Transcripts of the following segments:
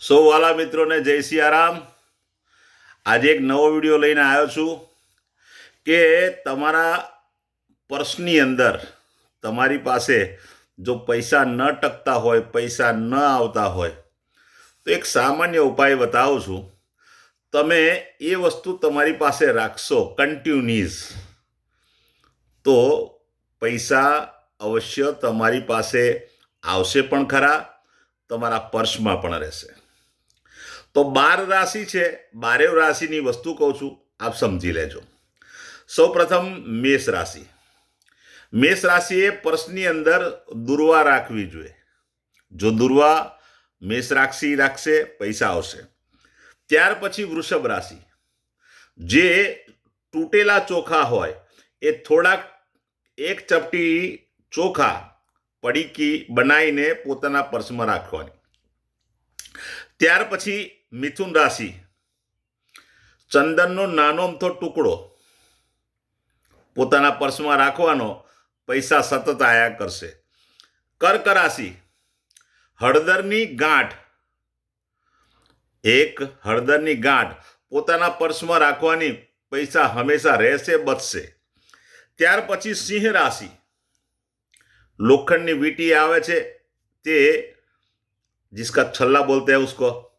સૌ વાલા મિત્રોને જય સિયારામ. આજે એક નવો વીડિયો લઈને આવ્યો છું કે તમારા પર્સની અંદર તમારી પાસે જો પૈસા ન ટકતા હોય, પૈસા ન આવતા હોય, તો એક સામાન્ય ઉપાય બતાવું છું. તમે એ વસ્તુ તમારી પાસે રાખશો કન્ટિન્યુઝ તો પૈસા અવશ્ય તમારી પાસે આવશે પણ ખરા, તમારા પર્સમાં પણ રહેશે. તો બાર રાશિ છે, બારેવ રાશિની વસ્તુ કહું છું, આપ સમજી લેજો. સૌ પ્રથમ મેષ રાશિ. મેષ રાશિએ પર્સની અંદર દુર્વા રાખવી જોઈએ. જો દુર્વા મેષ રાશિ રાખશે, પૈસા આવશે. ત્યાર પછી વૃષભ રાશિ. જે તૂટેલા ચોખા હોય, એ થોડાક એક ચપટી ચોખા પડીકી બનાવીને પોતાના પર્સમાં રાખવાની. ત્યાર પછી મિથુન રાશિ. ચંદનનો નાનો અમથો ટુકડો. પોતાના પર્સમાં રાખવાનો પૈસા સતત આયા કરશે. કર્ક રાશિ. હળદરની ગાંઠ. એક હળદરની ગાંઠ. પોતાના પર્સમાં રાખવાની પૈસા હંમેશા રહેશે, બચશે. ત્યાર પછી સિંહ રાશિ. લોખંડની વીટી આવે છે તે, જીસકા છલ્લા બોલતે હૈ ઉસકો.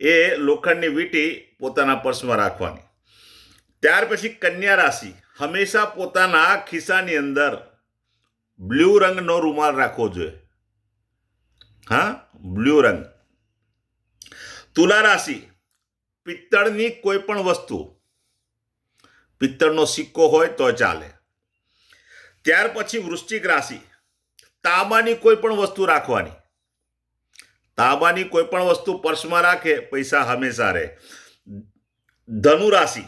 એ લોખંડની વીંટી પોતાના પર્સમાં રાખવાની. ત્યાર પછી કન્યા રાશિ, હંમેશા પોતાના ખિસ્સાની અંદર બ્લુ રંગનો રૂમાલ રાખવો જોઈએ. હા, બ્લુ રંગ. તુલા રાશિ, પિત્તળની કોઈ પણ વસ્તુ, પિત્તળનો સિક્કો હોય તો ચાલે. ત્યાર પછી વૃશ્ચિક રાશિ, તાંબાની કોઈ પણ વસ્તુ રાખવાની. તાંબાની કોઈ પણ વસ્તુ પર્સમાં રાખે, પૈસા હંમેશા રહે. ધનુ રાશિ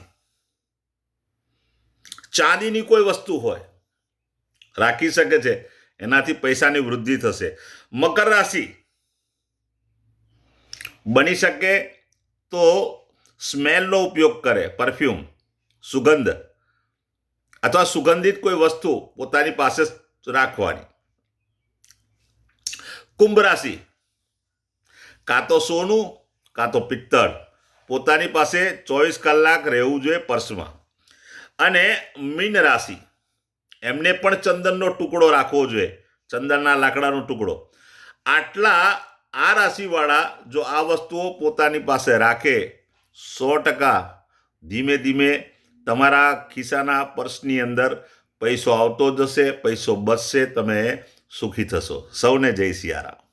ચાંદીની કોઈ વસ્તુ હોય, રાખી શકે છે, એનાથી પૈસાની વૃદ્ધિ થશે. મકર રાશિ. બની શકે તો સ્મેલનો ઉપયોગ કરે, પરફ્યુમ, સુગંધ, અથવા સુગંધિત કોઈ વસ્તુ પોતાની પાસે રાખવાની. કુંભ રાશિ. કાં તો સોનું, કાં તો પિત્તળ. પોતાની પાસે ચોવીસ કલાક રહેવું જોઈએ પર્સમાં. અને મીન રાશિ. એમને પણ ચંદનનો ટુકડો રાખવો જોઈએ. ચંદનના લાકડાનો ટુકડો. આટલા આ રાશિવાળા જો આ વસ્તુઓ પોતાની પાસે રાખે, સો ટકા ધીમે ધીમે તમારા ખિસ્સાના પર્સની અંદર પૈસો આવતો જશે, પૈસો બચશે, તમે સુખી થશો. સૌને જય સિયારામ.